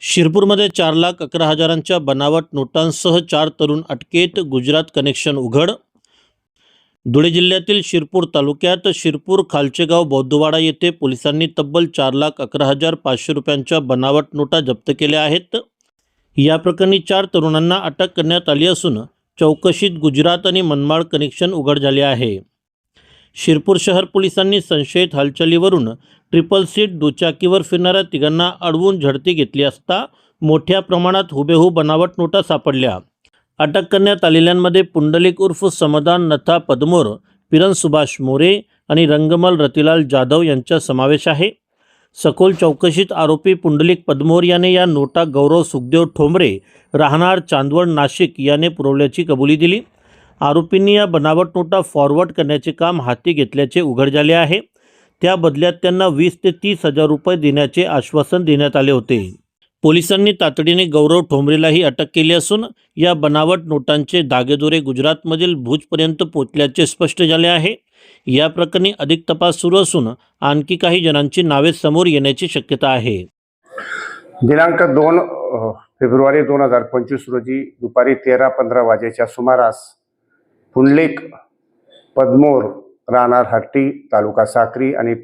शिरपूरमध्ये चार लाख अकरा हजारांच्या बनावट नोटांसह चार तरुण अटकेत गुजरात कनेक्शन उघड. धुळे जिल्ह्यातील शिरपूर तालुक्यात शिरपूर खालचेगाव बौद्धवाडा येथे पोलिसांनी तब्बल चार लाख अकरा हजार पाचशे रुपयांच्या बनावट नोटा जप्त केल्या आहेत. या प्रकरणी चार तरुणांना अटक करण्यात आली असून चौकशीत गुजरात आणि मनमाड कनेक्शन उघड झाले आहे. शिरपूर शहर पोलिसांनी संशयित हालचालीवरून ट्रिपल सीट दुचाकीवर फिरणाऱ्या तिघांना अडवून झडती घेतली असता मोठ्या प्रमाणात हुबेहूब बनावट नोटा सापडल्या. अटक करण्यात आलेल्यांमध्ये पुंडलिक उर्फ समदान नथा पदमोर पिरन सुभाष मोरे आणि रंगमल रतिलाल जाधव यांचा समावेश आहे. सखोल चौकशीत आरोपी पुंडलिक पदमोर याने या नोटा गौरव सुखदेव ठोंबरे राहणार चांदवड नाशिक याने पुरवल्याची कबुली दिली. आरोपींनी या बनावट नोटा फॉरवर्ड करण्याचे काम हाती घेतल्याचे उघड झाले आहे. त्या बदल्यात त्यांना वीस ते तीस हजार रुपये देण्याचे आश्वासन देण्यात आले होते. पोलिसांनी तातडीने गौरव ठोंबरेलाही अटक केली असून या बनावट नोटांचे धागेदोरे गुजरातमधील भुजपर्यंत पोचल्याचे स्पष्ट झाले आहे. या प्रकरणी अधिक तपास सुरू असून आणखी काही जणांची नावे समोर येण्याची शक्यता आहे. दिनांक दोन फेब्रुवारी दोन हजार पंचवीस रोजी दुपारी तेरा पंधरा वाजेच्या सुमारास पुंडलिक पदमोर राहणार हट्टी तालुका साक्री आणि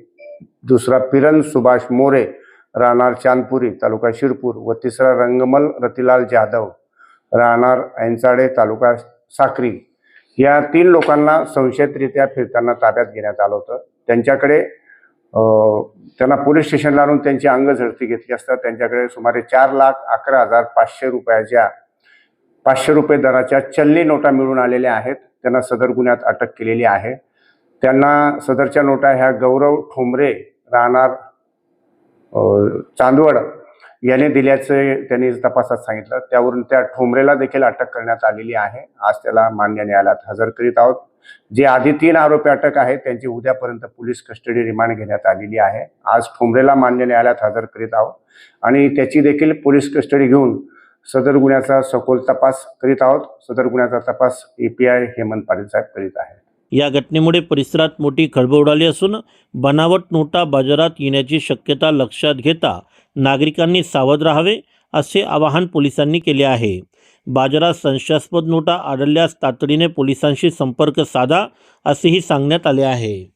दुसरा पिरन सुभाष मोरे राहणार चांदपुरी तालुका शिरपूर व तिसरा रंगमल रतिलाल जाधव राहणार ऐंचाडे तालुका साक्री. या तीन लोकांना संशयितरित्या फिरताना ताब्यात घेण्यात आलं होतं. त्यांच्याकडे त्यांना पोलीस स्टेशनला आणून त्यांची अंग झडती घेतली असता त्यांच्याकडे सुमारे चार लाख अकरा हजार पाचशे रुपयाच्या पाचशे रुपये दराच्या चल्ली नोटा मिळून आलेल्या आहेत. त्यांना सदर गुन्ह्यात अटक केलेली आहे. त्यांना सदरच्या नोटा ह्या गौरव ठोंबरे राहणार चांदवड याने दिल्याचे त्यांनी तपासात सांगितलं. त्यावरून त्या ठोंबरेला देखील अटक करण्यात आलेली आहे. आज त्याला मान्य न्यायालयात हजर करीत आहोत. जे आधी तीन आरोपी अटक आहेत त्यांची उद्यापर्यंत पोलीस कस्टडी रिमांड घेण्यात आलेली आहे. आज ठोंबरेला मान्य न्यायालयात हजर करीत आहोत. आणि त्याची देखील पोलीस कस्टडी घेऊन सदर गुन्ह्याचा सखोल तपास करीत आहोत. सदर गुन्ह्याचा तपास A P I Hemant Patil साहेब करीत आहे या घटनेमुळे परिसरात मोठी खळबळ उडाली असून बनावट नोटा बाजारात येण्याची शक्यता लक्षात घेता नागरिकांनी सावध राहावे असे आवाहन पोलिसांनी केले आहे. बाजारात संशयास्पद नोटा आढळल्यास तातडीने पोलिसांशी संपर्क साधा असेही सांगण्यात आले आहे.